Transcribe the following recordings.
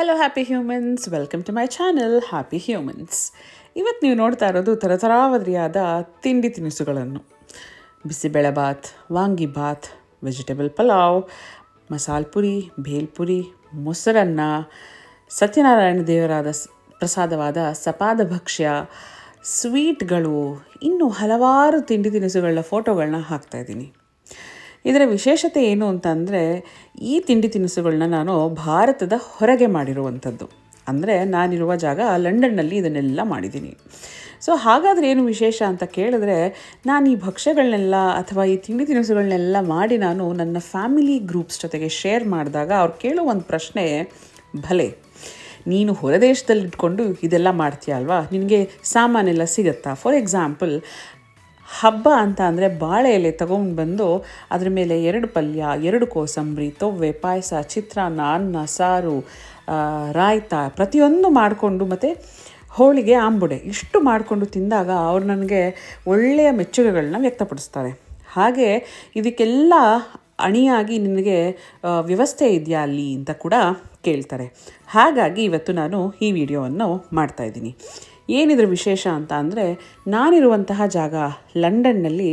Hello happy humans welcome to my channel happy humans ಇವತ್ತು ನೀವು ನೋಡ್ತಾ ಇರೋದು ತರತರಾವರಿಯಾದ ತಿಂಡಿ ತಿನಿಸುಗಳನ್ನು. ಬಿಸಿಬೇಳೆ ಬಾತ್ ವಾಂಗಿ ಬಾತ್ ವೆಜಿಟೇಬಲ್ ಪಲಾವ್, ಮಸಾಲ ಪುರಿ ಭೇಲ್ಪುರಿ ಮೊಸರನ್ನ, ಸತ್ಯನಾರಾಯಣ ದೇವರಾದ ಪ್ರಸಾದವಾದ ಸಪಾದ ಭಕ್ಷ್ಯ ಸ್ವೀಟ್ಗಳು ಇನ್ನೂ ಹಲವಾರು ತಿಂಡಿ ತಿನಿಸುಗಳ ಫೋಟೋಗಳನ್ನ ಹಾಕ್ತಾಯಿದ್ದೀನಿ ಇದರ ವಿಶೇಷತೆ ಏನು ಅಂತಂದರೆ, ಈ ತಿಂಡಿ ತಿನಿಸುಗಳನ್ನ ನಾನು ಭಾರತದ ಹೊರಗೆ ಮಾಡಿರುವಂಥದ್ದು. ಅಂದರೆ ನಾನಿರುವ ಜಾಗ ಲಂಡನ್ನಲ್ಲಿ ಇದನ್ನೆಲ್ಲ ಮಾಡಿದ್ದೀನಿ. ಸೊ ಹಾಗಾದರೆ ಏನು ವಿಶೇಷ ಅಂತ ಕೇಳಿದ್ರೆ, ನಾನು ಈ ಭಕ್ಷ್ಯಗಳನ್ನೆಲ್ಲ ಅಥವಾ ಈ ತಿಂಡಿ ತಿನಿಸುಗಳನ್ನೆಲ್ಲ ಮಾಡಿ ನಾನು ನನ್ನ ಫ್ಯಾಮಿಲಿ ಗ್ರೂಪ್ಸ್ ಜೊತೆಗೆ ಶೇರ್ ಮಾಡಿದಾಗ ಅವ್ರು ಕೇಳೋ ಒಂದು ಪ್ರಶ್ನೆ, ಭಲೆ, ನೀನು ಹೊರದೇಶದಲ್ಲಿ ಇಟ್ಕೊಂಡು ಇದೆಲ್ಲ ಮಾಡ್ತೀಯ ಅಲ್ವಾ ನಿನಗೆ ಸಾಮಾನೆಲ್ಲ ಸಿಗುತ್ತಾ? ಫಾರ್ ಎಕ್ಸಾಂಪಲ್ ಹಬ್ಬ ಅಂತ ಅಂದರೆ ಬಾಳೆ ಎಲೆ ತಗೊಂಡು ಬಂದು ಅದ್ರ ಮೇಲೆ ಎರಡು ಪಲ್ಯ, ಎರಡು ಕೋಸಂಬರಿ, ತೊವ್ವೆ, ಪಾಯಸ, ಚಿತ್ರಾನ್ನ, ಅನ್ನ, ಸಾರು ರಾಯ್ತ ಪ್ರತಿಯೊಂದು ಮಾಡಿಕೊಂಡು ಮತ್ತು ಹೋಳಿಗೆ ಆಂಬುಡೆ ಇಷ್ಟು ಮಾಡಿಕೊಂಡು ತಿಂದಾಗ ಅವ್ರು ನನಗೆ ಒಳ್ಳೆಯ ಮೆಚ್ಚುಗೆಗಳನ್ನ ವ್ಯಕ್ತಪಡಿಸ್ತಾರೆ. ಹಾಗೆ ಇದಕ್ಕೆಲ್ಲ ಅಣಿಯಾಗಿ ನಿನಗೆ ವ್ಯವಸ್ಥೆ ಇದೆಯಾ ಅಲ್ಲಿ ಅಂತ ಕೂಡ ಕೇಳ್ತಾರೆ. ಹಾಗಾಗಿ ಇವತ್ತು ನಾನು ಈ ವಿಡಿಯೋವನ್ನು ಮಾಡ್ತಾಯಿದ್ದೀನಿ ಏನಿದ್ರ ವಿಶೇಷ ಅಂತ ಅಂದರೆ ನಾನಿರುವಂತಹ ಜಾಗ ಲಂಡನ್ನಲ್ಲಿ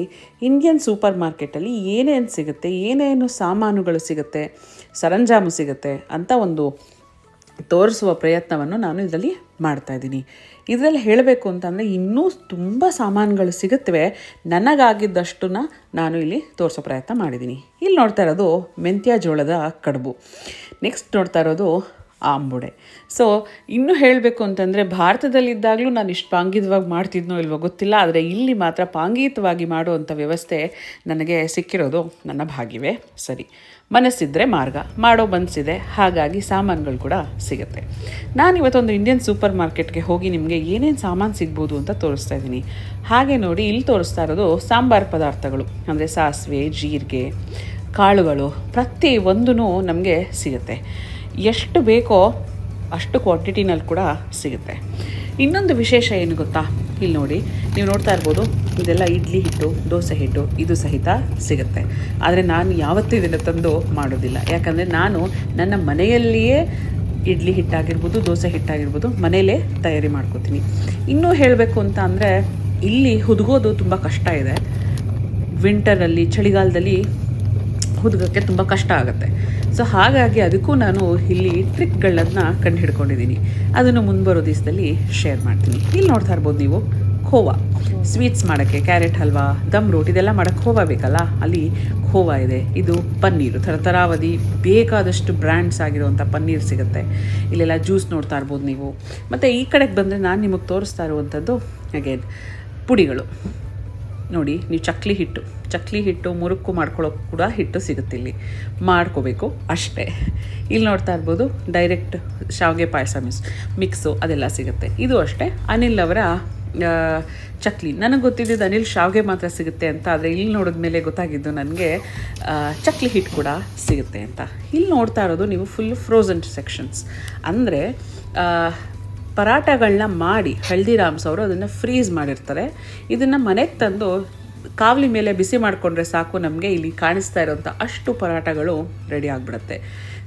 ಇಂಡಿಯನ್ ಸೂಪರ್ ಮಾರ್ಕೆಟಲ್ಲಿ ಏನೇನು ಸಿಗುತ್ತೆ, ಏನೇನು ಸಾಮಾನುಗಳು ಸಿಗುತ್ತೆ, ಸರಂಜಾಮು ಸಿಗುತ್ತೆ ಅಂತ ಒಂದು ತೋರಿಸುವ ಪ್ರಯತ್ನವನ್ನು ನಾನು ಇದರಲ್ಲಿ ಮಾಡ್ತಾಯಿದ್ದೀನಿ ಇದರಲ್ಲಿ ಹೇಳಬೇಕು ಅಂತಂದರೆ ಇನ್ನೂ ತುಂಬ ಸಾಮಾನುಗಳು ಸಿಗುತ್ತವೆ. ನನಗಾಗಿದ್ದಷ್ಟನ್ನ ನಾನು ಇಲ್ಲಿ ತೋರಿಸೋ ಪ್ರಯತ್ನ ಮಾಡಿದ್ದೀನಿ. ಇಲ್ಲಿ ನೋಡ್ತಾ ಇರೋದು ಮೆಂತ್ಯ ಜೋಳದ ಕಡುಬು. ನೆಕ್ಸ್ಟ್ ನೋಡ್ತಾ ಇರೋದು ಆಂಬುಡೆ ಸೊ ಇನ್ನೂ ಹೇಳಬೇಕು ಅಂತಂದರೆ ಭಾರತದಲ್ಲಿದ್ದಾಗಲೂ ನಾನು ಇಷ್ಟು ಪಾಂಗಿತವಾಗಿ ಮಾಡ್ತಿದ್ನೋ ಇಲ್ವೋ ಗೊತ್ತಿಲ್ಲ, ಆದರೆ ಇಲ್ಲಿ ಮಾತ್ರ ಪಾಂಗೀತವಾಗಿ ಮಾಡುವಂಥ ವ್ಯವಸ್ಥೆ ನನಗೆ ಸಿಕ್ಕಿರೋದು ನನ್ನ ಭಾಗ್ಯವೇ. ಸರಿ. ಮನಸ್ಸಿದ್ರೆ ಮಾರ್ಗ, ಮಾಡೋ ಮನಸ್ಸಿದೆ ಹಾಗಾಗಿ ಸಾಮಾನುಗಳು ಕೂಡ ಸಿಗುತ್ತೆ. ನಾನು ಇವತ್ತೊಂದು ಇಂಡಿಯನ್ ಸೂಪರ್ ಮಾರ್ಕೆಟ್ಗೆ ಹೋಗಿ ನಿಮಗೆ ಏನೇನು ಸಾಮಾನು ಸಿಗ್ಬೋದು ಅಂತ ತೋರಿಸ್ತಾ ಇದ್ದೀನಿ. ಹಾಗೆ ನೋಡಿ ಇಲ್ಲಿ ತೋರಿಸ್ತಾ ಇರೋದು ಸಾಂಬಾರು ಪದಾರ್ಥಗಳು, ಅಂದರೆ ಸಾಸಿವೆ, ಜೀರಿಗೆ, ಕಾಳುಗಳು, ಪ್ರತಿ ಒಂದೂ ನಮಗೆ ಸಿಗುತ್ತೆ. ಎಷ್ಟು ಬೇಕೋ ಅಷ್ಟು ಕ್ವಾಂಟಿಟಿನಲ್ಲಿ ಕೂಡ ಸಿಗುತ್ತೆ. ಇನ್ನೊಂದು ವಿಶೇಷ ಏನು ಗೊತ್ತಾ? ಇಲ್ಲಿ ನೋಡಿ, ನೀವು ನೋಡ್ತಾ ಇರ್ಬೋದು, ಇದೆಲ್ಲ ಇಡ್ಲಿ ಹಿಟ್ಟು, ದೋಸೆ ಹಿಟ್ಟು, ಇದು ಸಹಿತ ಸಿಗುತ್ತೆ. ಆದರೆ ನಾನು ಯಾವತ್ತೂ ಇದನ್ನು ತಂದು ಮಾಡೋದಿಲ್ಲ. ಯಾಕಂದರೆ ನಾನು ನನ್ನ ಮನೆಯಲ್ಲಿಯೇ ಇಡ್ಲಿ ಹಿಟ್ಟಾಗಿರ್ಬೋದು, ದೋಸೆ ಹಿಟ್ಟಾಗಿರ್ಬೋದು, ಮನೆಯಲ್ಲೇ ತಯಾರಿ ಮಾಡ್ಕೋತೀನಿ. ಇನ್ನೂ ಹೇಳಬೇಕು ಅಂತ ಅಂದರೆ, ಇಲ್ಲಿ ಹುದುಗೋದು ತುಂಬ ಕಷ್ಟ ಇದೆ. ವಿಂಟರಲ್ಲಿ ಚಳಿಗಾಲದಲ್ಲಿ ಹುದುಗಕ್ಕೆ ತುಂಬ ಕಷ್ಟ ಆಗುತ್ತೆ. ಸೊ ಹಾಗಾಗಿ ಅದಕ್ಕೂ ನಾನು ಇಲ್ಲಿ ಟ್ರಿಕ್ಗಳನ್ನು ಕಂಡು ಹಿಡ್ಕೊಂಡಿದ್ದೀನಿ ಅದನ್ನು ಮುಂಬರೋ ದಿವಸದಲ್ಲಿ ಶೇರ್ ಮಾಡ್ತೀನಿ. ಇಲ್ಲಿ ನೋಡ್ತಾ ಇರ್ಬೋದು ನೀವು ಖೋವಾ. ಸ್ವೀಟ್ಸ್ ಮಾಡೋಕ್ಕೆ ಕ್ಯಾರೆಟ್ ಹಲ್ವಾ ದಮ್ ರೋಟ್ ಇದೆಲ್ಲ ಮಾಡೋಕ್ಕೆ ಖೋವಾ ಬೇಕಲ್ಲ? ಅಲ್ಲಿ ಖೋವಾ ಇದೆ. ಇದು ಪನ್ನೀರು. ಥರಥರಾವಧಿ ಬೇಕಾದಷ್ಟು ಬ್ರ್ಯಾಂಡ್ಸ್ ಆಗಿರುವಂಥ ಪನ್ನೀರ್ ಸಿಗುತ್ತೆ. ಇಲ್ಲೆಲ್ಲ ಜ್ಯೂಸ್ ನೋಡ್ತಾ ಇರ್ಬೋದು ನೀವು. ಮತ್ತು ಈ ಕಡೆಗೆ ಬಂದರೆ ನಾನು ನಿಮಗೆ ತೋರಿಸ್ತಾ ಇರುವಂಥದ್ದು ಅಗೇನ್ ಪುಡಿಗಳು. ನೋಡಿ, ನೀವು ಚಕ್ಲಿ ಹಿಟ್ಟು. ಚಕ್ಲಿ ಹಿಟ್ಟು ಮುರುಕು ಮಾಡ್ಕೊಳ್ಳೋಕೆ ಕೂಡ ಹಿಟ್ಟು ಸಿಗುತ್ತೆ ಇಲ್ಲಿ. ಮಾಡ್ಕೋಬೇಕು ಅಷ್ಟೇ. ಇಲ್ಲಿ ನೋಡ್ತಾ ಇರ್ಬೋದು ಡೈರೆಕ್ಟ್ ಶಾವಿಗೆ ಪಾಯಸ ಮಿಸ್ ಮಿಕ್ಸು ಅದೆಲ್ಲ ಸಿಗುತ್ತೆ. ಇದು ಅಷ್ಟೇ. ಅನಿಲ್ ಅವರ ಚಕ್ಲಿ. ನನಗೆ ಗೊತ್ತಿದ್ದಿದ್ದು ಅನಿಲ್ ಶಾವಿಗೆ ಮಾತ್ರ ಸಿಗುತ್ತೆ ಅಂತ, ಆದರೆ ಇಲ್ಲಿ ನೋಡಿದ ಮೇಲೆ ಗೊತ್ತಾಗಿದ್ದು ನನಗೆ ಚಕ್ಲಿ ಹಿಟ್ಟು ಕೂಡ ಸಿಗುತ್ತೆ ಅಂತ. ಇಲ್ಲಿ ನೋಡ್ತಾ ಇರೋದು ನೀವು ಫುಲ್ ಫ್ರೋಝನ್ ಸೆಕ್ಷನ್ಸ್ ಅಂದರೆ ಪರಾಟಗಳನ್ನ ಮಾಡಿ ಹಲ್ದಿರಾಮ್ಸ್ ಅವರು ಅದನ್ನು ಫ್ರೀಸ್ ಮಾಡಿರ್ತಾರೆ. ಇದನ್ನು ಮನೆಗೆ ತಂದು ಕಾವಲಿ ಮೇಲೆ ಬಿಸಿ ಮಾಡಿಕೊಂಡ್ರೆ ಸಾಕು ನಮಗೆ ಇಲ್ಲಿ ಕಾಣಿಸ್ತಾ ಇರೋಂಥ ಅಷ್ಟು ಪರಾಟಗಳು ರೆಡಿ ಆಗಿಬಿಡುತ್ತೆ.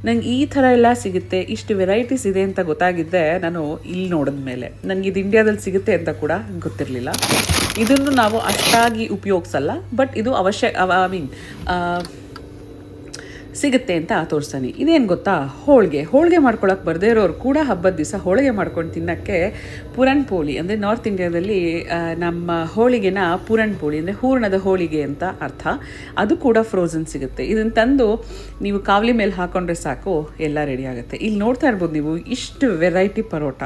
ನಂಗೆ ಈ ಥರ ಎಲ್ಲ ಸಿಗುತ್ತೆ, ಇಷ್ಟು ವೆರೈಟೀಸ್ ಇದೆ ಅಂತ ಗೊತ್ತಾಗಿದ್ದೆ ನಾನು ಇಲ್ಲಿ ನೋಡಿದ ಮೇಲೆ ನನಗೆ ಇದು ಇಂಡಿಯಾದಲ್ಲಿ ಸಿಗುತ್ತೆ ಅಂತ ಕೂಡ ಗೊತ್ತಿರಲಿಲ್ಲ. ಇದನ್ನು ನಾವು ಅಷ್ಟಾಗಿ ಉಪಯೋಗಿಸಲ್ಲ ಬಟ್ ಇದು ಅವಶ್ಯ ಐ ಮೀನ್ ಸಿಗುತ್ತೆ ಅಂತ ತೋರಿಸ್ತಾನೆ. ಇದೇನು ಗೊತ್ತಾ? ಹೋಳಿಗೆ. ಹೋಳಿಗೆ ಮಾಡ್ಕೊಳಕ್ಕೆ ಬರದೇ ಇರೋರು ಕೂಡ ಹಬ್ಬದ ದಿವಸ ಹೋಳಿಗೆ ಮಾಡ್ಕೊಂಡು ತಿನ್ನೋಕ್ಕೆ ಪೂರಣ್ ಪೋಳಿ ಅಂದರೆ ನಾರ್ತ್ ಇಂಡಿಯಾದಲ್ಲಿ ನಮ್ಮ ಹೋಳಿಗೆನ ಪೂರಣ್ ಪೋಳಿ ಅಂದರೆ ಹೂರ್ಣದ ಹೋಳಿಗೆ ಅಂತ ಅರ್ಥ. ಅದು ಕೂಡ ಫ್ರೋಝನ್ ಸಿಗುತ್ತೆ. ಇದನ್ನು ತಂದು ನೀವು ಕಾವಲಿ ಮೇಲೆ ಹಾಕೊಂಡ್ರೆ ಸಾಕು, ಎಲ್ಲ ರೆಡಿ ಆಗುತ್ತೆ. ಇಲ್ಲಿ ನೋಡ್ತಾ ಇರ್ಬೋದು ನೀವು, ಇಷ್ಟು ವೆರೈಟಿ ಪರೋಟ.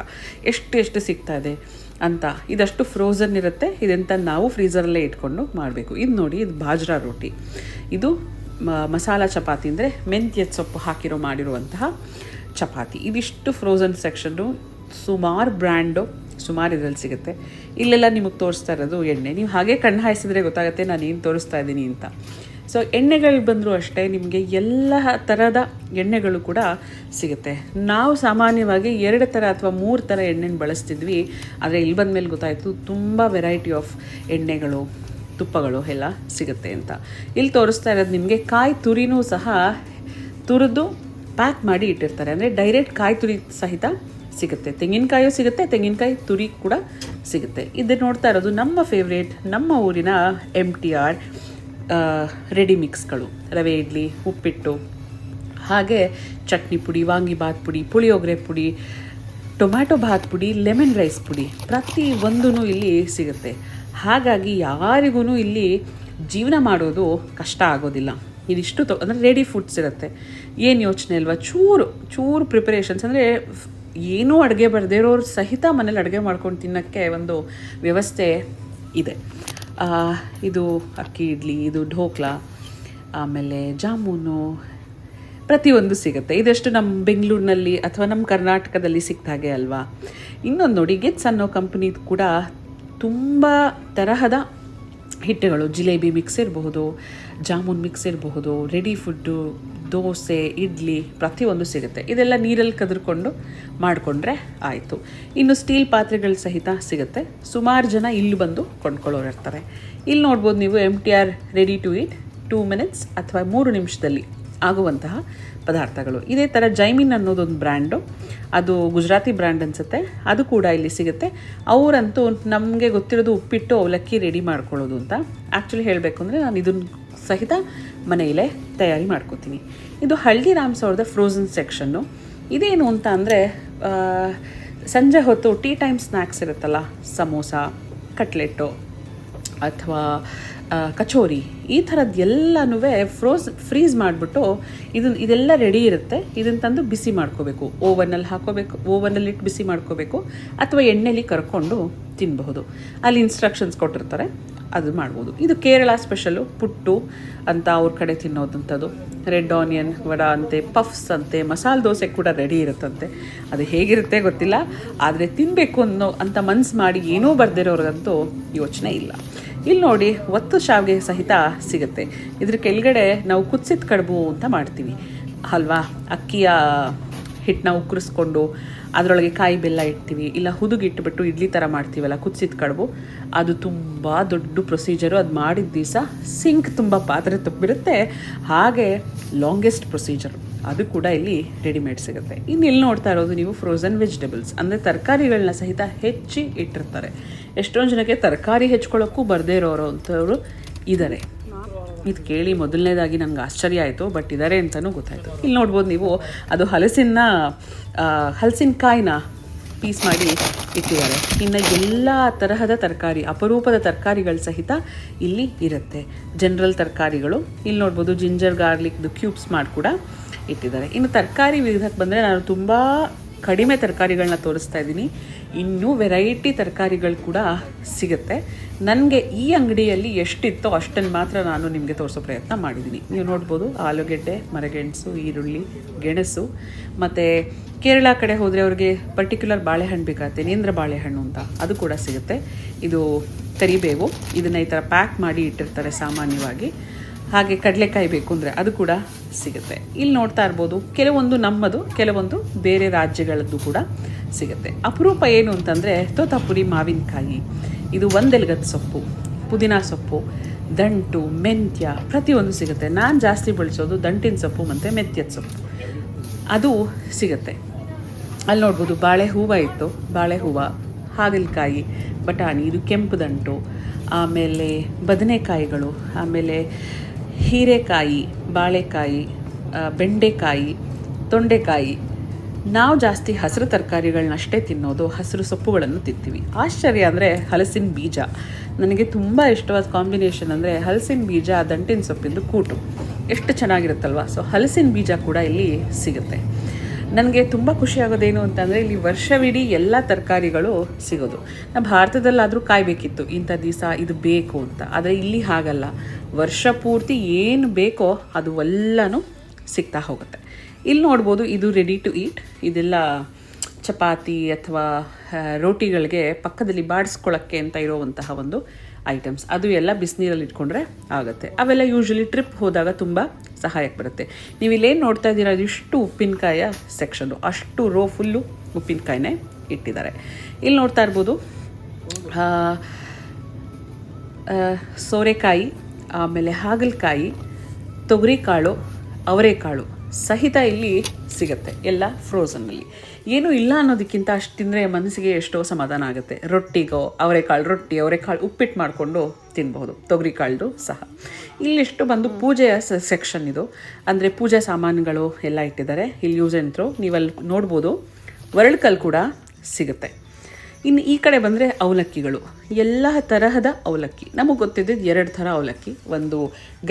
ಎಷ್ಟು ಎಷ್ಟು ಸಿಗ್ತಾ ಇದೆ ಅಂತ. ಇದಷ್ಟು ಫ್ರೋಝನ್ ಇರುತ್ತೆ. ಇದಂತ ನಾವು ಫ್ರೀಝರಲ್ಲೇ ಇಟ್ಕೊಂಡು ಮಾಡಬೇಕು. ಇದು ನೋಡಿ, ಇದು ಬಾಜ್ರಾ ರೋಟಿ. ಇದು ಮಸಾಲ ಚಪಾತಿ ಅಂದರೆ ಮೆಂತ್ಯದ ಸೊಪ್ಪು ಹಾಕಿರೋ ಮಾಡಿರುವಂತಹ ಚಪಾತಿ. ಇದಿಷ್ಟು ಫ್ರೋಝನ್ ಸೆಕ್ಷನ್ನು ಸುಮಾರು ಬ್ರ್ಯಾಂಡು ಸುಮಾರು ಇದರಲ್ಲಿ ಸಿಗುತ್ತೆ. ಇಲ್ಲೆಲ್ಲ ನಿಮಗೆ ತೋರಿಸ್ತಾ ಇರೋದು ಎಣ್ಣೆ. ನೀವು ಹಾಗೆ ಕಣ್ಣು ಹಾಯಿಸಿದ್ರೆ ಗೊತ್ತಾಗುತ್ತೆ ನಾನು ಏನು ತೋರಿಸ್ತಾ ಇದ್ದೀನಿ ಅಂತ. ಸೊ ಎಣ್ಣೆಗಳು ಬಂದರೂ ಅಷ್ಟೇ ನಿಮಗೆ ಎಲ್ಲ ಥರದ ಎಣ್ಣೆಗಳು ಕೂಡ ಸಿಗುತ್ತೆ. ನಾವು ಸಾಮಾನ್ಯವಾಗಿ ಎರಡು ಥರ ಅಥವಾ ಮೂರು ಥರ ಎಣ್ಣೆನ ಬಳಸ್ತಿದ್ವಿ. ಆದರೆ ಇಲ್ಲಿ ಬಂದ ಮೇಲೆ ಗೊತ್ತಾಯಿತು, ತುಂಬ ವೆರೈಟಿ ಆಫ್ ಎಣ್ಣೆಗಳು. ತುಪ್ಪಗಳು ಎಲ್ಲ ಸಿಗುತ್ತೆ ಅಂತ. ಇಲ್ಲಿ ತೋರಿಸ್ತಾ ಇರೋದು ನಿಮಗೆ ಕಾಯಿ ತುರಿನೂ ಸಹ ತುರಿದು ಪ್ಯಾಕ್ ಮಾಡಿ ಇಟ್ಟಿರ್ತಾರೆ. ಅಂದರೆ ಡೈರೆಕ್ಟ್ ಕಾಯಿ ತುರಿ ಸಹಿತ ಸಿಗುತ್ತೆ. ತೆಂಗಿನಕಾಯೂ ಸಿಗುತ್ತೆ, ತೆಂಗಿನಕಾಯಿ ತುರಿ ಕೂಡ ಸಿಗುತ್ತೆ. ಇದು ನೋಡ್ತಾ ಇರೋದು ನಮ್ಮ ಫೇವ್ರೇಟ್ ನಮ್ಮ ಊರಿನ ಎಂ ಟಿ ಆರ್ ರೆಡಿ ಮಿಕ್ಸ್ಗಳು ರವೆ ಇಡ್ಲಿ, ಉಪ್ಪಿಟ್ಟು, ಹಾಗೆ ಚಟ್ನಿ ಪುಡಿ ವಾಂಗಿಬಾತ್ ಪುಡಿ, ಪುಳಿಯೋಗರೆ ಪುಡಿ, ಟೊಮ್ಯಾಟೊ ಭಾತ್ ಪುಡಿ, ಲೆಮನ್ ರೈಸ್ ಪುಡಿ. ಪ್ರತಿ ಒಂದೂ ಇಲ್ಲಿ ಸಿಗುತ್ತೆ. ಹಾಗಾಗಿ ಯಾರಿಗೂ ಇಲ್ಲಿ ಜೀವನ ಮಾಡೋದು ಕಷ್ಟ ಆಗೋದಿಲ್ಲ. ಇದಿಷ್ಟು ತೊ, ಅಂದರೆ ರೆಡಿ ಫುಡ್ಸ್ ಇರುತ್ತೆ. ಏನು ಯೋಚನೆ ಅಲ್ವಾ? ಚೂರು ಚೂರು ಪ್ರಿಪರೇಷನ್ಸ್ ಅಂದರೆ ಏನೂ ಅಡುಗೆ ಬರದೇ ಇರೋರು ಸಹಿತ ಮನೇಲಿ ಅಡುಗೆ ಮಾಡ್ಕೊಂಡು ತಿನ್ನೋಕ್ಕೆ ಒಂದು ವ್ಯವಸ್ಥೆ ಇದೆ. ಇದು ಅಕ್ಕಿ ಇಡ್ಲಿ, ಇದು ಢೋಕ್ಲಾ, ಆಮೇಲೆ ಜಾಮೂನು, ಪ್ರತಿಯೊಂದು ಸಿಗುತ್ತೆ. ಇದೆಷ್ಟು ನಮ್ಮ ಬೆಂಗಳೂರಿನಲ್ಲಿ ಅಥವಾ ನಮ್ಮ ಕರ್ನಾಟಕದಲ್ಲಿ ಸಿಕ್ತ ಹಾಗೆ ಅಲ್ವಾ? ಇನ್ನೊಂದು ನೋಡಿ ಗೆಟ್ಸ್ ಅನ್ನೋ ಕಂಪ್ನಿದು ಕೂಡ ತುಂಬ ತರಹದ ಹಿಟ್ಟುಗಳು. ಜಿಲೇಬಿ ಮಿಕ್ಸ್ ಇರಬಹುದು, ಜಾಮೂನ್ ಮಿಕ್ಸ್ ಇರಬಹುದು ರೆಡಿ ಫುಡ್ಡು ದೋಸೆ, ಇಡ್ಲಿ ಪ್ರತಿಯೊಂದು ಸಿಗುತ್ತೆ. ಇದೆಲ್ಲ ನೀರಲ್ಲಿ ಕದ್ರಿಕೊಂಡು ಮಾಡಿಕೊಂಡ್ರೆ ಆಯಿತು. ಇನ್ನು ಸ್ಟೀಲ್ ಪಾತ್ರೆಗಳು ಸಹಿತ ಸಿಗುತ್ತೆ. ಸುಮಾರು ಜನ ಇಲ್ಲಿ ಬಂದು ಕೊಂಡ್ಕೊಳ್ಳೋರು ಇರ್ತಾರೆ. ಇಲ್ಲಿ ನೋಡ್ಬೋದು ನೀವು M T R ready to eat two minutes ಅಥವಾ ಮೂರು ನಿಮಿಷದಲ್ಲಿ. ಆಗುವಂತಹ ಪದಾರ್ಥಗಳು. ಇದೇ ಥರ ಜೈಮಿನ್ ಅನ್ನೋದೊಂದು ಬ್ರ್ಯಾಂಡು. ಅದು ಗುಜರಾತಿ ಬ್ರ್ಯಾಂಡ್ ಅನಿಸುತ್ತೆ. ಅದು ಕೂಡ ಇಲ್ಲಿ ಸಿಗುತ್ತೆ. ಅವರಂತೂ ನಮಗೆ ಗೊತ್ತಿರೋದು ಉಪ್ಪಿಟ್ಟು ಅವಲಕ್ಕಿ ರೆಡಿ ಮಾಡ್ಕೊಳ್ಳೋದು ಅಂತ. ಆ್ಯಕ್ಚುಲಿ ಹೇಳಬೇಕು ಅಂದರೆ ನಾನು ಇದನ್ನು ಸಹಿತ ಮನೆಯಲ್ಲೇ ತಯಾರಿ ಮಾಡ್ಕೋತೀನಿ. ಇದು ಹಲ್ದಿರಾಮ್ಸ್ ಅವ್ರದ್ದು ಫ್ರೋಝನ್ ಸೆಕ್ಷನ್ನು ಇದೇನು ಅಂತ ಅಂದರೆ ಸಂಜೆ ಹೊತ್ತು ಟೀ ಟೈಮ್ ಸ್ನ್ಯಾಕ್ಸ್ ಇರುತ್ತಲ್ಲ, ಸಮೋಸ, ಕಟ್ಲೆಟ್ಟು, ಅಥವಾ ಕಚೋರಿ. ಈ ಥರದ್ದು ಎಲ್ಲನೂ ಫ್ರೋಸ್ ಫ್ರೀಸ್ ಮಾಡಿಬಿಟ್ಟು ಇದನ್ನ ಇದೆಲ್ಲ ರೆಡಿ ಇರುತ್ತೆ. ಇದನ್ನು ತಂದು ಬಿಸಿ ಮಾಡ್ಕೋಬೇಕು. ಓವನಲ್ಲಿ ಹಾಕೋಬೇಕು ಓವನಲ್ಲಿ ಇಟ್ಟು ಬಿಸಿ ಮಾಡ್ಕೋಬೇಕು, ಅಥವಾ ಎಣ್ಣೆಲಿ ಕರ್ಕೊಂಡು ತಿನ್ನಬಹುದು ಅಲ್ಲಿ ಇನ್ಸ್ಟ್ರಕ್ಷನ್ಸ್ ಕೊಟ್ಟಿರ್ತಾರೆ, ಅದು ಮಾಡ್ಬೋದು. ಇದು ಕೇರಳ ಸ್ಪೆಷಲು ಪುಟ್ಟು ಅಂತ ಅವ್ರ ಕಡೆ ತಿನ್ನೋದಂಥದ್ದು. ರೆಡ್ ಆನಿಯನ್ ವಡ ಅಂತೆ ಪಫ್ಸ್ ಅಂತೆ, ಮಸಾಲೆ ದೋಸೆ ಕೂಡ ರೆಡಿ ಇರುತ್ತಂತೆ. ಅದು ಹೇಗಿರುತ್ತೆ ಗೊತ್ತಿಲ್ಲ. ಆದರೆ ತಿನ್ನಬೇಕು ಅನ್ನೋ, ಅಂತ ಮನ್ಸು ಮಾಡಿ ಏನೂ ಬರ್ದಿರೋರ್ಗಂತೂ ಯೋಚನೆ ಇಲ್ಲ. ಇಲ್ಲಿ ನೋಡಿ ಒತ್ತು ಶಾವಿಗೆ ಸಹಿತ ಸಿಗುತ್ತೆ. ಇದ್ರ ಕೆಳಗಡೆ ನಾವು ಕುದಿಸಿದ ಕಡುಬು ಅಂತ ಮಾಡ್ತೀವಿ. ಅಲ್ವಾ? ಅಕ್ಕಿಯ ಹಿಟ್ಟನ್ನ ಉಕ್ಕರಿಸ್ಕೊಂಡು ಅದರೊಳಗೆ ಕಾಯಿ ಬೆಲ್ಲ ಇಡ್ತೀವಿ. ಇಲ್ಲ ಹುದುಗಿಟ್ಬಿಟ್ಟು ಇಡ್ಲಿ ಥರ ಮಾಡ್ತೀವಲ್ಲ, ಕುದಿಸಿದ ಕಡುಬು. ಅದು ತುಂಬ ದೊಡ್ಡ ಪ್ರೊಸೀಜರು ಅದು ಮಾಡಿದ ದಿವಸ ಸಿಂಕ್ ತುಂಬ ಪಾತ್ರೆ ತುಂಬಿರುತ್ತೆ. ಹಾಗೆ ಲಾಂಗೆಸ್ಟ್ ಪ್ರೊಸೀಜರು ಅದು ಕೂಡ ಇಲ್ಲಿ ರೆಡಿಮೇಡ್ ಸಿಗುತ್ತೆ. ಇನ್ನು ಇಲ್ಲಿ ನೋಡ್ತಾ ಇರೋದು ನೀವು ಫ್ರೋಝನ್ ವೆಜಿಟೇಬಲ್ಸ್ ಅಂದರೆ ತರಕಾರಿಗಳನ್ನ ಸಹಿತ ಹೆಚ್ಚಿ ಇಟ್ಟಿರ್ತಾರೆ. ಎಷ್ಟೊಂದು ಜನಕ್ಕೆ ತರಕಾರಿ ಹೆಚ್ಕೊಳ್ಳೋಕ್ಕೂ ಬರದೇ ಇರೋರು ಅಂಥವ್ರು ಇದ್ದಾರೆ ಇದು ಕೇಳಿ ಮೊದಲನೇದಾಗಿ ನನಗೆ ಆಶ್ಚರ್ಯ ಆಯಿತು, ಬಟ್ ಇದ್ದಾರೆ ಅಂತಲೂ ಗೊತ್ತಾಯಿತು. ಇಲ್ಲಿ ನೋಡ್ಬೋದು ನೀವು ಅದು ಹಲಸಿನ ಹಲಸಿನಕಾಯಿನ ಪೀಸ್ ಮಾಡಿ ಇಟ್ಟಿದ್ದಾರೆ. ಇನ್ನು ಎಲ್ಲ ತರಹದ ತರಕಾರಿ, ಅಪರೂಪದ ತರಕಾರಿಗಳು ಸಹಿತ ಇಲ್ಲಿ ಇರುತ್ತೆ. ಜನರಲ್ ತರಕಾರಿಗಳು. ಇಲ್ಲಿ ನೋಡ್ಬೋದು ಜಿಂಜರ್ ಗಾರ್ಲಿಕ್ದು ಕ್ಯೂಬ್ಸ್ ಮಾಡಿ ಕೂಡ ಇಟ್ಟಿದ್ದಾರೆ. ಇನ್ನು ತರಕಾರಿ ವಿಧಕ್ಕೆ ಬಂದರೆ ನಾನು ತುಂಬ ಕಡಿಮೆ ತರಕಾರಿಗಳನ್ನ ತೋರಿಸ್ತಾ ಇದ್ದೀನಿ. ಇನ್ನೂ ವೆರೈಟಿ ತರಕಾರಿಗಳು ಕೂಡ ಸಿಗುತ್ತೆ. ನನಗೆ ಈ ಅಂಗಡಿಯಲ್ಲಿ ಎಷ್ಟಿತ್ತೋ ಅಷ್ಟನ್ನು ಮಾತ್ರ ನಾನು ನಿಮಗೆ ತೋರಿಸೋ ಪ್ರಯತ್ನ ಮಾಡಿದ್ದೀನಿ. ನೀವು ನೋಡ್ಬೋದು, ಆಲೂಗೆಡ್ಡೆ, ಮರಗೆಣಸು, ಈರುಳ್ಳಿ, ಗೆಣಸು, ಮತ್ತು ಕೇರಳ ಕಡೆ ಹೋದರೆ ಅವ್ರಿಗೆ ಪರ್ಟಿಕ್ಯುಲರ್ ಬಾಳೆಹಣ್ಣು ಬೇಕಾಗುತ್ತೆ, ನೇಂದ್ರ ಬಾಳೆಹಣ್ಣು ಅಂತ. ಅದು ಕೂಡ ಸಿಗುತ್ತೆ. ಇದು ಕರಿಬೇವು. ಇದನ್ನು ಈ ಥರ ಪ್ಯಾಕ್ ಮಾಡಿ ಇಟ್ಟಿರ್ತಾರೆ ಸಾಮಾನ್ಯವಾಗಿ. ಹಾಗೆ ಕಡಲೆಕಾಯಿ ಬೇಕು ಅಂದರೆ ಅದು ಕೂಡ ಸಿಗುತ್ತೆ. ಇಲ್ಲಿ ನೋಡ್ತಾ ಇರ್ಬೋದು, ಕೆಲವೊಂದು ನಮ್ಮದು, ಕೆಲವೊಂದು ಬೇರೆ ರಾಜ್ಯಗಳದ್ದು ಕೂಡ ಸಿಗುತ್ತೆ. ಅಪರೂಪ ಏನು ಅಂತಂದರೆ, ತೋತಾಪುರಿ ಮಾವಿನಕಾಯಿ. ಇದು ಒಂದೆಲಗದ ಸೊಪ್ಪು, ಪುದೀನ ಸೊಪ್ಪು, ದಂಟು, ಮೆಂತ್ಯ, ಪ್ರತಿಯೊಂದು ಸಿಗುತ್ತೆ. ನಾನು ಜಾಸ್ತಿ ಬಳಸೋದು ದಂಟಿನ ಸೊಪ್ಪು ಮತ್ತು ಮೆಂತ್ಯದ ಸೊಪ್ಪು. ಅದು ಸಿಗುತ್ತೆ. ಅಲ್ಲಿ ನೋಡ್ಬೋದು ಬಾಳೆ ಹೂವು ಇತ್ತು. ಬಾಳೆ ಹೂವು ಹಾಗಲಕಾಯಿ, ಬಟಾಣಿ, ಇದು ಕೆಂಪು ದಂಟು, ಆಮೇಲೆ ಬದನೆಕಾಯಿಗಳು, ಆಮೇಲೆ ಹೀರೆಕಾಯಿ, ಬಾಳೆಕಾಯಿ ಬೆಂಡೆಕಾಯಿ, ತೊಂಡೆಕಾಯಿ. ನಾವು ಜಾಸ್ತಿ ಹಸಿರು ತರಕಾರಿಗಳನ್ನಷ್ಟೇ ತಿನ್ನೋದು, ಹಸಿರು ಸೊಪ್ಪುಗಳನ್ನು ತಿಂತೀವಿ. ಆಶ್ಚರ್ಯ ಅಂದರೆ ಹಲಸಿನ ಬೀಜ. ನನಗೆ ತುಂಬ ಇಷ್ಟವಾದ ಕಾಂಬಿನೇಷನ್ ಅಂದರೆ ಹಲಸಿನ ಬೀಜ, ದಂಟಿನ ಸೊಪ್ಪಿಂದು ಕೂಟು. ಎಷ್ಟು ಚೆನ್ನಾಗಿರುತ್ತಲ್ವ? ಸೊ ಹಲಸಿನ ಬೀಜ ಕೂಡ ಇಲ್ಲಿ ಸಿಗುತ್ತೆ. ನನಗೆ ತುಂಬ ಖುಷಿ ಆಗೋದೇನು ಅಂತಂದರೆ ಇಲ್ಲಿ ವರ್ಷವಿಡೀ ಎಲ್ಲ ತರಕಾರಿಗಳು ಸಿಗೋದು. ನಮ್ಮ ಭಾರತದಲ್ಲಾದರೂ ಕಾಯಬೇಕಿತ್ತು. ಇಂಥ ದಿವಸ ಇದು ಬೇಕು ಅಂತ. ಆದರೆ ಇಲ್ಲಿ ಹಾಗಲ್ಲ. ವರ್ಷ ಪೂರ್ತಿ ಏನು ಬೇಕೋ ಅದು ಎಲ್ಲನೂ ಸಿಗ್ತಾ ಹೋಗುತ್ತೆ. ಇಲ್ಲಿ ನೋಡ್ಬೋದು ಇದು ರೆಡಿ ಟು ಈಟ್ ಇದೆಲ್ಲ ಚಪಾತಿ ಅಥವಾ ರೋಟಿಗಳಿಗೆ ಪಕ್ಕದಲ್ಲಿ ಬಾಡಿಸ್ಕೊಳ್ಳೋಕ್ಕೆ ಅಂತ ಇರೋವಂತಹ ಒಂದು ಐಟಮ್ಸ್ ಅದು ಎಲ್ಲ ಬಿಸಿನೀರಲ್ಲಿ ಇಟ್ಕೊಂಡ್ರೆ ಆಗುತ್ತೆ. ಅವೆಲ್ಲ ಯೂಶ್ವಲಿ ಟ್ರಿಪ್ ಹೋದಾಗ ತುಂಬ ಸಹಾಯಕ್ಕೆ ಬರುತ್ತೆ. ನೀವು ಇಲ್ಲೇನು ನೋಡ್ತಾ ಇದ್ದೀರಾ ಇಷ್ಟು ಉಪ್ಪಿನಕಾಯ ಸೆಕ್ಷನ್ನು ಅಷ್ಟು ರೋ ಫುಲ್ಲು ಉಪ್ಪಿನಕಾಯಿನೇ ಇಟ್ಟಿದ್ದಾರೆ. ಇಲ್ಲಿ ನೋಡ್ತಾ ಇರ್ಬೋದು ಸೋರೆಕಾಯಿ, ಆಮೇಲೆ ಹಾಗಲಕಾಯಿ, ತೊಗರಿಕಾಳು, ಅವರೆಕಾಳು. ಸಹಿತ ಇಲ್ಲಿ ಸಿಗುತ್ತೆ, ಎಲ್ಲ ಫ್ರೋಝನ್ನಲ್ಲಿ ಏನೂ ಇಲ್ಲ ಅನ್ನೋದಕ್ಕಿಂತ ಅಷ್ಟು ತಿಂದರೆ ಮನಸ್ಸಿಗೆ ಎಷ್ಟೋ ಸಮಾಧಾನ ಆಗುತ್ತೆ. ರೊಟ್ಟಿಗೋ, ಅವರೆಕಾಳು ರೊಟ್ಟಿ, ಅವರೆಕಾಳು ಉಪ್ಪಿಟ್ಟು ಮಾಡಿಕೊಂಡು ತಿನ್ಬಹುದು. ತೊಗರಿ ಕಾಳ್ದು ಸಹ ಇಲ್ಲಿಷ್ಟು ಬಂದು ಪೂಜೆಯ ಸೆಕ್ಷನ್ ಇದು. ಅಂದರೆ ಪೂಜಾ ಸಾಮಾನುಗಳು ಎಲ್ಲ ಇಟ್ಟಿದ್ದಾರೆ. ಇಲ್ಲಿ ಯೂಸ್ ಎಂಟ್ರು ನೀವಲ್ಲಿ ನೋಡ್ಬೋದು. ವರಳ್ಕಲ್ ಕೂಡ ಸಿಗುತ್ತೆ. ಇನ್ನು ಈ ಕಡೆ ಬಂದರೆ ಅವಲಕ್ಕಿಗಳು. ಎಲ್ಲ ತರಹದ ಅವಲಕ್ಕಿ. ನಮಗೆ ಗೊತ್ತಿದ್ದು ಎರಡು ಥರ ಅವಲಕ್ಕಿ. ಒಂದು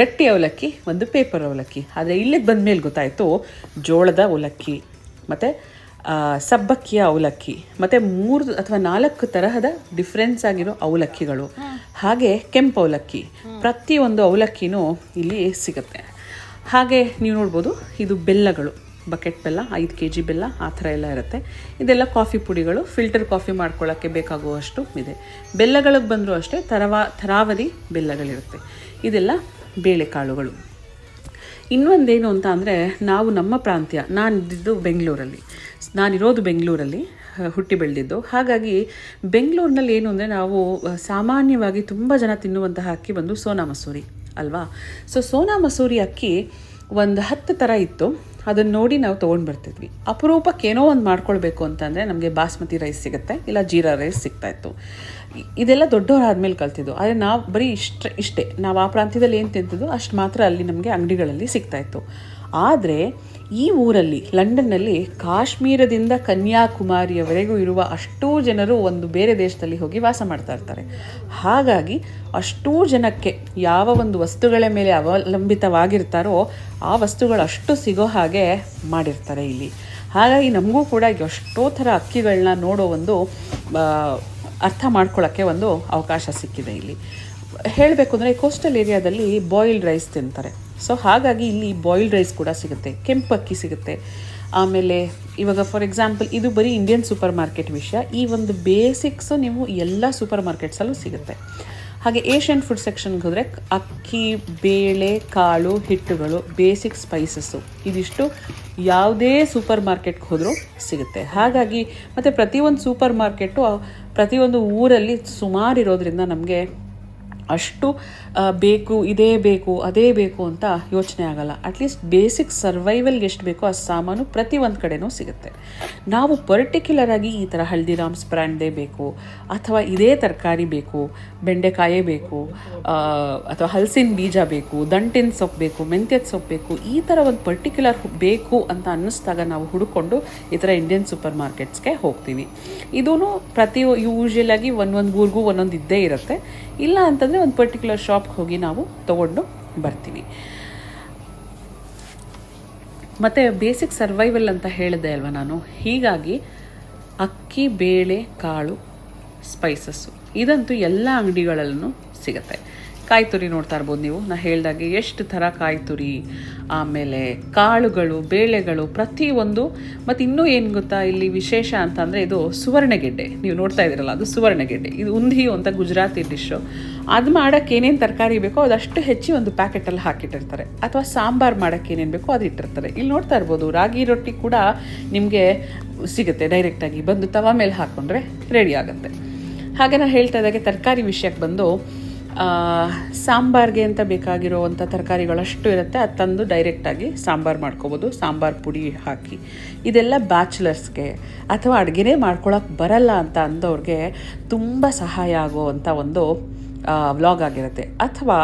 ಗಟ್ಟಿ ಅವಲಕ್ಕಿ ಒಂದು ಪೇಪರ್ ಅವಲಕ್ಕಿ. ಆದರೆ ಇಲ್ಲಿಗೆ ಬಂದ ಮೇಲೆ ಗೊತ್ತಾಯಿತು ಜೋಳದ ಅವಲಕ್ಕಿ ಮತ್ತು ಸಬ್ಬಕ್ಕಿಯ ಅವಲಕ್ಕಿ ಮತ್ತು ಮೂರು ಅಥವಾ ನಾಲ್ಕು ತರಹದ ಡಿಫ್ರೆನ್ಸ್ ಆಗಿರೋ ಅವಲಕ್ಕಿಗಳು. ಹಾಗೆ ಕೆಂಪು ಅವಲಕ್ಕಿ. ಪ್ರತಿಯೊಂದು ಅವಲಕ್ಕಿನೂ ಇಲ್ಲಿ ಸಿಗುತ್ತೆ. ಹಾಗೆ ನೀವು ನೋಡ್ಬೋದು ಇದು ಬೆಲ್ಲಗಳು. ಬಕೆಟ್ ಬೆಲ್ಲ, ಐದು ಕೆ ಜಿ ಬೆಲ್ಲ, ಆ ಥರ ಎಲ್ಲ ಇರುತ್ತೆ. ಇದೆಲ್ಲ ಕಾಫಿ ಪುಡಿಗಳು, ಫಿಲ್ಟರ್ ಕಾಫಿ ಮಾಡ್ಕೊಳ್ಳೋಕ್ಕೆ ಬೇಕಾಗುವಷ್ಟು ಇದೆ. ಬೆಲ್ಲಗಳಿಗೆ ಬಂದರೂ ಅಷ್ಟೇ ತರವಾ, ಥರಾವರಿ ಬೆಲ್ಲಗಳಿರುತ್ತೆ. ಇದೆಲ್ಲ ಬೇಳೆಕಾಳುಗಳು. ಇನ್ನೊಂದೇನು ಅಂತ ಅಂದರೆ, ನಾವು ನಮ್ಮ ಪ್ರಾಂತ್ಯ ನಾನಿದ್ದು ಬೆಂಗಳೂರಲ್ಲಿ. ನಾನಿರೋದು ಬೆಂಗಳೂರಲ್ಲಿ, ಹುಟ್ಟಿ ಬೆಳೆದಿದ್ದು. ಹಾಗಾಗಿ ಬೆಂಗಳೂರಿನಲ್ಲಿ ಏನು ಅಂದರೆ, ನಾವು ಸಾಮಾನ್ಯವಾಗಿ ತುಂಬ ಜನ ತಿನ್ನುವಂತಹ ಅಕ್ಕಿ ಬಂದು ಸೋನಾ ಮಸೂರಿ, ಅಲ್ವಾ? ಸೊ ಸೋನಾ ಮಸೂರಿ ಅಕ್ಕಿ ಒಂದು ಹತ್ತು ಥರ ಇತ್ತು. ಅದನ್ನು ನೋಡಿ ನಾವು ತೊಗೊಂಡು ಬರ್ತಿದ್ವಿ. ಅಪರೂಪಕ್ಕೆ ಏನೋ ಒಂದು ಮಾಡ್ಕೊಳ್ಬೇಕು ಅಂತಂದರೆ ನಮಗೆ ಬಾಸ್ಮತಿ ರೈಸ್ ಸಿಗುತ್ತೆ, ಇಲ್ಲ ಜೀರಾ ರೈಸ್ ಸಿಗ್ತಾಯಿತ್ತು ಇದೆಲ್ಲ ದೊಡ್ಡವರಾದ್ಮೇಲೆ ಕಲ್ತಿದ್ದು. ಆದರೆ ನಾವು ಬರೀ ಇಷ್ಟ ಇಷ್ಟೇ. ನಾವು ಆ ಪ್ರಾಂತ್ಯದಲ್ಲಿ ಏನು ತಿಂತಿದ್ದು ಅಷ್ಟು ಮಾತ್ರ ಅಲ್ಲಿ ನಮಗೆ ಅಂಗಡಿಗಳಲ್ಲಿ ಸಿಗ್ತಾಯಿತ್ತು ಆದರೆ ಈ ಊರಲ್ಲಿ, ಲಂಡನ್ನಲ್ಲಿ ಕಾಶ್ಮೀರದಿಂದ ಕನ್ಯಾಕುಮಾರಿಯವರೆಗೂ ಇರುವ ಅಷ್ಟೂ ಜನರು ಒಂದು ಬೇರೆ ದೇಶದಲ್ಲಿ ಹೋಗಿ ವಾಸ ಮಾಡ್ತಾ ಇರ್ತಾರೆ. ಹಾಗಾಗಿ ಅಷ್ಟೂ ಜನಕ್ಕೆ ಯಾವ ಒಂದು ವಸ್ತುಗಳ ಮೇಲೆ ಅವಲಂಬಿತವಾಗಿರ್ತಾರೋ ಆ ವಸ್ತುಗಳು ಅಷ್ಟು ಸಿಗೋ ಹಾಗೆ ಮಾಡಿರ್ತಾರೆ ಇಲ್ಲಿ. ಹಾಗಾಗಿ ನಮಗೂ ಕೂಡ ಎಷ್ಟೋ ಥರ ಅಕ್ಕಿಗಳನ್ನ ನೋಡೋ ಒಂದು ಅರ್ಥ ಮಾಡ್ಕೊಳ್ಳೋಕ್ಕೆ ಒಂದು ಅವಕಾಶ ಸಿಕ್ಕಿದೆ ಇಲ್ಲಿ. ಹೇಳಬೇಕು ಅಂದರೆ ಕೋಸ್ಟಲ್ ಏರಿಯಾದಲ್ಲಿ ಬಾಯಿಲ್ಡ್ ರೈಸ್ ತಿಂತಾರೆ. ಸೊ ಹಾಗಾಗಿ ಇಲ್ಲಿ ಬಾಯ್ಲ್ಡ್ ರೈಸ್ ಕೂಡ ಸಿಗುತ್ತೆ, ಕೆಂಪು ಅಕ್ಕಿ ಸಿಗುತ್ತೆ. ಆಮೇಲೆ ಇವಾಗ ಫಾರ್ ಎಕ್ಸಾಂಪಲ್ ಇದು ಬರೀ ಇಂಡಿಯನ್ ಸೂಪರ್ ಮಾರ್ಕೆಟ್ ವಿಷಯ. ಈ ಒಂದು ಬೇಸಿಕ್ಸು ನೀವು ಎಲ್ಲ ಸೂಪರ್ ಮಾರ್ಕೆಟ್ಸಲ್ಲೂ ಸಿಗುತ್ತೆ. ಹಾಗೆ ಏಷ್ಯನ್ ಫುಡ್ ಸೆಕ್ಷನ್ಗೆ ಹೋದರೆ ಅಕ್ಕಿ, ಬೇಳೆ, ಕಾಳು, ಹಿಟ್ಟುಗಳು ಬೇಸಿಕ್ ಸ್ಪೈಸಸ್ಸು ಇದಿಷ್ಟು ಯಾವುದೇ ಸೂಪರ್ ಮಾರ್ಕೆಟ್ಗೆ ಹೋದರೂ ಸಿಗುತ್ತೆ. ಹಾಗಾಗಿ ಮತ್ತು ಪ್ರತಿಯೊಂದು ಸೂಪರ್ ಮಾರ್ಕೆಟು ಪ್ರತಿಯೊಂದು ಊರಲ್ಲಿ ಸುಮಾರು ಇರೋದ್ರಿಂದ ನಮಗೆ ಅಷ್ಟು ಬೇಕು, ಇದೇ ಬೇಕು, ಅದೇ ಬೇಕು ಅಂತ ಯೋಚನೆ ಆಗಲ್ಲ. ಅಟ್ಲೀಸ್ಟ್ ಬೇಸಿಕ್ ಸರ್ವೈವಲ್ಗೆ ಎಷ್ಟು ಬೇಕೋ ಆ ಸಾಮಾನು ಪ್ರತಿ ಒಂದು ಕಡೆನೂ ಸಿಗುತ್ತೆ. ನಾವು ಪರ್ಟಿಕ್ಯುಲರ್ ಆಗಿ ಈ ಥರ ಹಲ್ದಿರಾಮ್ಸ್ ಬ್ರ್ಯಾಂಡ್ದೇ ಬೇಕು, ಅಥವಾ ಇದೇ ತರಕಾರಿ ಬೇಕು, ಬೆಂಡೆಕಾಯೇ ಬೇಕು ಅಥವಾ ಹಲಸಿನ ಬೀಜ ಬೇಕು, ದಂಟಿನ ಸೊಪ್ಪು ಬೇಕು, ಮೆಂತ್ಯದ ಸೊಪ್ಪು ಬೇಕು, ಈ ಥರ ಒಂದು ಪರ್ಟಿಕ್ಯುಲರ್ ಬೇಕು ಅಂತ ಅನ್ನಿಸ್ದಾಗ ನಾವು ಹುಡುಕೊಂಡು ಈ ಥರ ಇಂಡಿಯನ್ ಸೂಪರ್ ಮಾರ್ಕೆಟ್ಸ್ಗೆ ಹೋಗ್ತೀವಿ. ಇದೂ ಪ್ರತಿ ಯೂಶಲ್ ಆಗಿ ಒಂದೊಂದು ಊರಿಗೂ ಒಂದೊಂದು ಇದ್ದೇ ಇರುತ್ತೆ. ಇಲ್ಲ ಅಂತಂದರೆ ಒಂದು ಪರ್ಟಿಕ್ಯುಲರ್ ಶಾಪ್ಗೆ ಹೋಗಿ ನಾವು ತೊಗೊಂಡು ಬರ್ತೀವಿ. ಮತ್ತು ಬೇಸಿಕ್ ಸರ್ವೈವಲ್ ಅಂತ ಹೇಳಿದೆ ಅಲ್ವಾ ನಾನು? ಹೀಗಾಗಿ ಅಕ್ಕಿ, ಬೇಳೆ, ಕಾಳು ಸ್ಪೈಸಸ್ಸು ಇದಂತೂ ಎಲ್ಲ ಅಂಗಡಿಗಳಲ್ಲೂ ಸಿಗುತ್ತೆ. ಕಾಯಿ ತುರಿ ನೋಡ್ತಾ ಇರ್ಬೋದು ನೀವು. ನಾನು ಹೇಳ್ದಾಗೆ ಎಷ್ಟು ಥರ ಕಾಯಿ ತುರಿ ಆಮೇಲೆ ಕಾಳುಗಳು, ಬೇಳೆಗಳು ಪ್ರತಿಯೊಂದು ಮತ್ತು ಇನ್ನೂ ಏನು ಗೊತ್ತಾ ಇಲ್ಲಿ ವಿಶೇಷ ಅಂತಂದರೆ ಇದು ಸುವರ್ಣಗೆಡ್ಡೆ. ನೀವು ನೋಡ್ತಾ ಇದ್ದೀರಲ್ಲ, ಅದು ಸುವರ್ಣಗೆಡ್ಡೆ. ಇದು ಉಂಧಿಯು ಅಂತ ಗುಜರಾತಿ ಡಿಶ್ಶು ಅದು ಮಾಡೋಕ್ಕೆ ಏನೇನು ತರಕಾರಿ ಬೇಕೋ ಅದಷ್ಟು ಹೆಚ್ಚಿ ಒಂದು ಪ್ಯಾಕೆಟಲ್ಲಿ ಹಾಕಿಟ್ಟಿರ್ತಾರೆ. ಅಥವಾ ಸಾಂಬಾರು ಮಾಡೋಕ್ಕೆ ಏನೇನು ಬೇಕೋ ಅದು ಇಟ್ಟಿರ್ತಾರೆ. ಇಲ್ಲಿ ನೋಡ್ತಾ ಇರ್ಬೋದು, ರಾಗಿ ರೊಟ್ಟಿ ಕೂಡ ನಿಮಗೆ ಸಿಗುತ್ತೆ ಡೈರೆಕ್ಟಾಗಿ ಬಂದು ತವ ಮೇಲೆ ಹಾಕ್ಕೊಂಡ್ರೆ ರೆಡಿ ಆಗುತ್ತೆ. ಹಾಗೆ ನಾನು ಹೇಳ್ತಾ ಇದ್ದಾಗೆ ತರಕಾರಿ ವಿಷಯಕ್ಕೆ ಬಂದು ಸಾಂಬಾರ್ಗೆ ಅಂತ ಬೇಕಾಗಿರೋವಂಥ ತರಕಾರಿಗಳಷ್ಟು ಇರುತ್ತೆ. ಅದು ತಂದು ಡೈರೆಕ್ಟಾಗಿ ಸಾಂಬಾರು ಮಾಡ್ಕೋಬೋದು. ಸಾಂಬಾರು ಪುಡಿ ಹಾಕಿ. ಇದೆಲ್ಲ ಬ್ಯಾಚುಲರ್ಸ್ಗೆ ಅಥವಾ ಅಡುಗೆನೇ ಮಾಡ್ಕೊಳಕ್ಕೆ ಬರಲ್ಲ ಅಂತ ಅಂದವ್ರಿಗೆ ತುಂಬ ಸಹಾಯ ಆಗುವಂಥ ಒಂದು ವ್ಲಾಗ್ ಆಗಿರುತ್ತೆ. ಅಥವಾ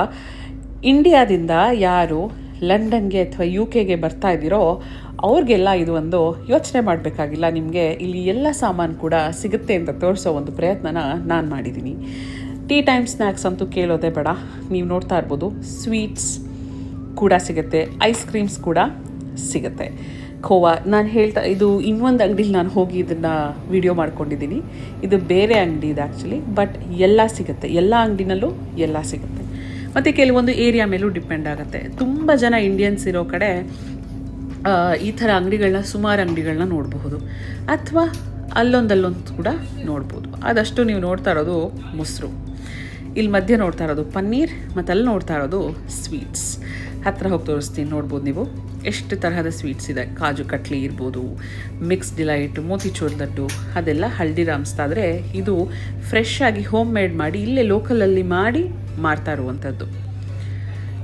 ಇಂಡಿಯಾದಿಂದ ಯಾರು ಲಂಡನ್ಗೆ ಅಥವಾ ಯು ಕೆಗೆ ಬರ್ತಾ ಇದ್ದೀರೋ, ಅವ್ರಿಗೆಲ್ಲ ಇದು ಒಂದು ಯೋಚನೆ ಮಾಡಬೇಕಾಗಿಲ್ಲ. ನಿಮಗೆ ಇಲ್ಲಿ ಎಲ್ಲ ಸಾಮಾನು ಕೂಡ ಸಿಗುತ್ತೆ ಅಂತ ತೋರಿಸೋ ಒಂದು ಪ್ರಯತ್ನನ ನಾನು ಮಾಡಿದ್ದೀನಿ. ಟೀ ಟೈಮ್ ಸ್ನ್ಯಾಕ್ಸ್ ಅಂತೂ ಕೇಳೋದೇ ಬೇಡ. ನೀವು ನೋಡ್ತಾ ಇರ್ಬೋದು, ಸ್ವೀಟ್ಸ್ ಕೂಡ ಸಿಗುತ್ತೆ, ಐಸ್ ಕ್ರೀಮ್ಸ್ ಕೂಡ ಸಿಗುತ್ತೆ. ಖೋವಾ ನಾನು ಹೇಳ್ತಾ, ಇದು ಇನ್ನೊಂದು ಅಂಗಡಿಲಿ ನಾನು ಹೋಗಿ ಇದನ್ನು ವಿಡಿಯೋ ಮಾಡ್ಕೊಂಡಿದ್ದೀನಿ. ಇದು ಬೇರೆ ಅಂಗಡಿ ಇದೆ ಆ್ಯಕ್ಚುಲಿ ಬಟ್ ಎಲ್ಲ ಸಿಗುತ್ತೆ. ಎಲ್ಲ ಅಂಗಡಿನಲ್ಲೂ ಎಲ್ಲ ಸಿಗುತ್ತೆ. ಮತ್ತು ಕೆಲವೊಂದು ಏರಿಯಾ ಮೇಲೂ ಡಿಪೆಂಡ್ ಆಗುತ್ತೆ. ತುಂಬ ಜನ ಇಂಡಿಯನ್ಸ್ ಇರೋ ಕಡೆ ಈ ಥರ ಅಂಗಡಿಗಳನ್ನ ಸುಮಾರು ಅಂಗಡಿಗಳನ್ನ ನೋಡಬಹುದು. ಅಥವಾ ಅಲ್ಲೊಂದು ಅಲ್ಲೊಂದು ಕೂಡ ನೋಡ್ಬೋದು. ಅದಷ್ಟು ನೀವು ನೋಡ್ತಾ ಇರೋದು ಮೊಸರು. ಇಲ್ಲಿ ಮಧ್ಯೆ ನೋಡ್ತಾ ಇರೋದು ಪನ್ನೀರ್, ಮತ್ತು ಅಲ್ಲಿ ನೋಡ್ತಾ ಇರೋದು ಸ್ವೀಟ್ಸ್ ಹತ್ತಿರ ಹೋಗಿ ತೋರಿಸ್ತೀನಿ, ನೋಡ್ಬೋದು ನೀವು. ಎಷ್ಟು ತರಹದ ಸ್ವೀಟ್ಸ್ ಇದೆ. ಕಾಜು ಕಟ್ಲಿ ಇರ್ಬೋದು ಮಿಕ್ಸ್ ಡಿಲೈಟ್ ಮೋತಿಚೂರ್ ಲಡ್ಡು ಅದೆಲ್ಲ ಹಲ್ದಿರಾಮ್ಸ್ದಾದರೆ ಇದು ಫ್ರೆಶ್ ಆಗಿ ಹೋಮ್ ಮೇಡ್ ಮಾಡಿ ಇಲ್ಲೇ ಲೋಕಲಲ್ಲಿ ಮಾಡಿ ಮಾರ್ತಾ ಇರುವಂಥದ್ದು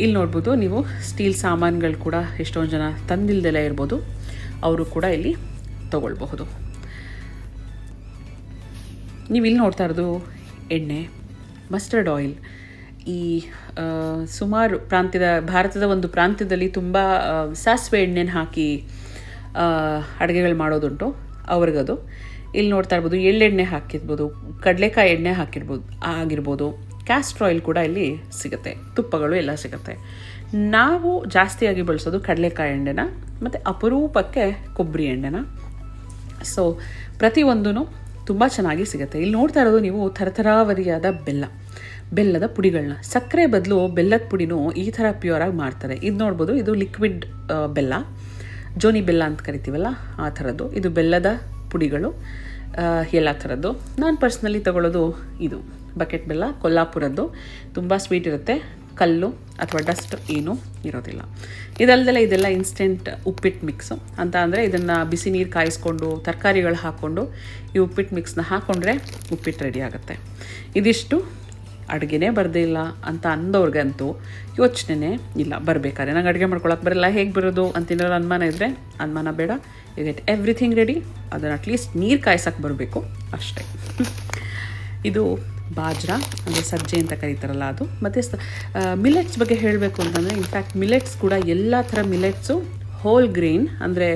ಇಲ್ಲಿ ನೋಡ್ಬೋದು ನೀವು ಸ್ಟೀಲ್ ಸಾಮಾನುಗಳು ಕೂಡ ಎಷ್ಟೊಂದು ಜನ ತಂದಿಲ್ದೆಲ್ಲ ಇರ್ಬೋದು. ಅವರು ಕೂಡ ಇಲ್ಲಿ ತಗೊಳ್ಬಹುದು. ನೀವು ಇಲ್ಲಿ ನೋಡ್ತಾ ಇರೋದು ಎಣ್ಣೆ ಮಸ್ಟರ್ಡ್ ಆಯಿಲ್. ಈ ಸುಮಾರು ಪ್ರಾಂತ್ಯದ, ಭಾರತದ ಒಂದು ಪ್ರಾಂತ್ಯದಲ್ಲಿ ತುಂಬ ಸಾಸಿವೆ ಎಣ್ಣೆನ ಹಾಕಿ ಅಡುಗೆಗಳು ಮಾಡೋದುಂಟು ಅವ್ರಿಗದು. ಇಲ್ಲಿ ನೋಡ್ತಾ ಇರ್ಬೋದು, ಎಳ್ಳೆಣ್ಣೆ ಹಾಕಿರ್ಬೋದು, ಕಡಲೆಕಾಯಿ ಎಣ್ಣೆ ಹಾಕಿರ್ಬೋದು, ಆಗಿರ್ಬೋದು ಕ್ಯಾಸ್ಟ್ರ್ ಆಯಿಲ್ ಕೂಡ ಇಲ್ಲಿ ಸಿಗುತ್ತೆ. ತುಪ್ಪಗಳು ಎಲ್ಲ ಸಿಗುತ್ತೆ. ನಾವು ಜಾಸ್ತಿಯಾಗಿ ಬಳಸೋದು ಕಡಲೆಕಾಯಿ ಎಣ್ಣೆನ, ಮತ್ತು ಅಪರೂಪಕ್ಕೆ ಕೊಬ್ಬರಿ ಎಣ್ಣೆನ. ಸೊ ಪ್ರತಿಯೊಂದೂ ತುಂಬ ಚೆನ್ನಾಗಿ ಸಿಗುತ್ತೆ. ಇಲ್ಲಿ ನೋಡ್ತಾ ಇರೋದು ನೀವು ಥರಥರಾವರಿಯಾದ ಬೆಲ್ಲ, ಬೆಲ್ಲದ ಪುಡಿಗಳನ್ನ ಸಕ್ಕರೆ ಬದಲು ಬೆಲ್ಲದ ಪುಡಿನೂ ಈ ಥರ ಪ್ಯೂರಾಗಿ ಮಾಡ್ತಾರೆ. ಇದು ನೋಡ್ಬೋದು, ಇದು ಲಿಕ್ವಿಡ್ ಬೆಲ್ಲ. ಜೋನಿ ಬೆಲ್ಲ ಅಂತ ಕರಿತೀವಲ್ಲ, ಆ ಥರದ್ದು. ಇದು ಬೆಲ್ಲದ ಪುಡಿಗಳು ಎಲ್ಲ ಥರದ್ದು. ನಾನು ಪರ್ಸ್ನಲಿ ತಗೊಳ್ಳೋದು ಇದು, ಬಕೆಟ್ ಬೆಲ್ಲ, ಕೊಲ್ಲಾಪುರದ್ದು. ತುಂಬ ಸ್ವೀಟ್ ಇರುತ್ತೆ. ಕಲ್ಲು ಅಥವಾ ಡಸ್ಟ್ ಏನೂ ಇರೋದಿಲ್ಲ. ಇದಲ್ದೆಲ್ಲ ಇದೆಲ್ಲ ಇನ್ಸ್ಟೆಂಟ್ ಉಪ್ಪಿಟ್ಟು ಮಿಕ್ಸು ಅಂತ ಅಂದರೆ ಇದನ್ನು ಬಿಸಿ ನೀರು ಕಾಯಿಸ್ಕೊಂಡು, ತರಕಾರಿಗಳು ಹಾಕ್ಕೊಂಡು ಈ ಉಪ್ಪಿಟ್ಟು ಮಿಕ್ಸ್ನ ಹಾಕ್ಕೊಂಡ್ರೆ ಉಪ್ಪಿಟ್ಟು ರೆಡಿ ಆಗುತ್ತೆ. ಇದಿಷ್ಟು ಅಡುಗೆನೇ ಬರದೇ ಇಲ್ಲ ಅಂತ ಅಂದವ್ರಿಗಂತೂ ಯೋಚನೆ ಇಲ್ಲ. ಬರಬೇಕಾದ್ರೆ ನಂಗೆ ಅಡುಗೆ ಮಾಡ್ಕೊಳಕ್ಕೆ ಬರಲ್ಲ, ಹೇಗೆ ಬರೋದು ಅಂತ ಏನಾದ್ರು ಅನುಮಾನ ಇದ್ದರೆ ಅನುಮಾನ ಬೇಡ. ಯು ಗೆಟ್ ಎವ್ರಿಥಿಂಗ್ ರೆಡಿ ಅದನ್ನು ಅಟ್ಲೀಸ್ಟ್ ನೀರು ಕಾಯ್ಸೋಕ್ಕೆ ಬರಬೇಕು ಅಷ್ಟೇ. ಇದು ಬಾಜ್ರಾ, ಅಂದರೆ ಸಜ್ಜೆ ಅಂತ ಕರೀತಾರಲ್ಲ ಅದು. ಮತ್ತು ಮಿಲೆಟ್ಸ್ ಬಗ್ಗೆ ಹೇಳಬೇಕು ಅಂತಂದರೆ ಇನ್ಫ್ಯಾಕ್ಟ್ ಮಿಲೆಟ್ಸ್ ಕೂಡ ಎಲ್ಲ ಥರ ಮಿಲೆಟ್ಸು ಹೋಲ್ ಗ್ರೀನ್ ಅಂದರೆ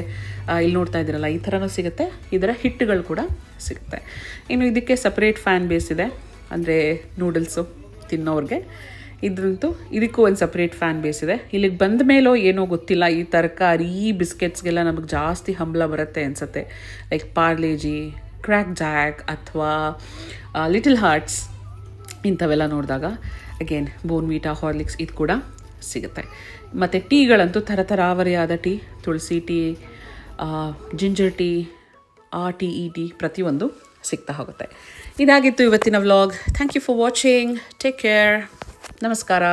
ಇಲ್ಲಿ ನೋಡ್ತಾ ಇದ್ದೀರಲ್ಲ, ಈ ಥರನೂ ಸಿಗುತ್ತೆ. ಇದರ ಹಿಟ್ಟುಗಳು ಕೂಡ ಸಿಗುತ್ತೆ. ಇನ್ನು ಇದಕ್ಕೆ ಸಪ್ರೇಟ್ ಫ್ಯಾನ್ ಬೇಸ್ ಇದೆ. ಅಂದರೆ ನೂಡಲ್ಸು ತಿನ್ನೋರಿಗೆ. ಇದ್ರಂತೂ ಇದಕ್ಕೂ ಒಂದು ಸಪ್ರೇಟ್ ಫ್ಯಾನ್ ಬೇಸ್ ಇದೆ. ಇಲ್ಲಿಗೆ ಬಂದ ಮೇಲೋ ಏನೋ ಗೊತ್ತಿಲ್ಲ, ಈ ತರಕಾರಿ ಈ ಬಿಸ್ಕೆಟ್ಸ್ಗೆಲ್ಲ ನಮಗೆ ಜಾಸ್ತಿ ಹಂಬಲ ಬರುತ್ತೆ ಅನಿಸುತ್ತೆ. ಲೈಕ್ ಪಾರ್ಲೇಜಿ ಕ್ರ್ಯಾಕ್ ಜಾಕ್ ಅಥವಾ ಲಿಟಲ್ ಹಾರ್ಟ್ಸ್ ಇಂಥವೆಲ್ಲ ನೋಡಿದಾಗ ಅಗೇನ್ ಬೋನ್ವೀಟಾ ಹಾರ್ಲಿಕ್ಸ್ ಇದು ಕೂಡ ಸಿಗುತ್ತೆ. ಮತ್ತು ಟೀಗಳಂತೂ ಥರಥರಾವರಿಯಾದ tea, tulsi tea ginger tea, ಆ ಟೀ, ಈ ಟೀ ಪ್ರತಿಯೊಂದು ಸಿಗ್ತಾ ಹೋಗುತ್ತೆ. ಇದಾಗಿತ್ತು ಇವತ್ತಿನ vlog. Thank you for watching take care ನಮಸ್ಕಾರ.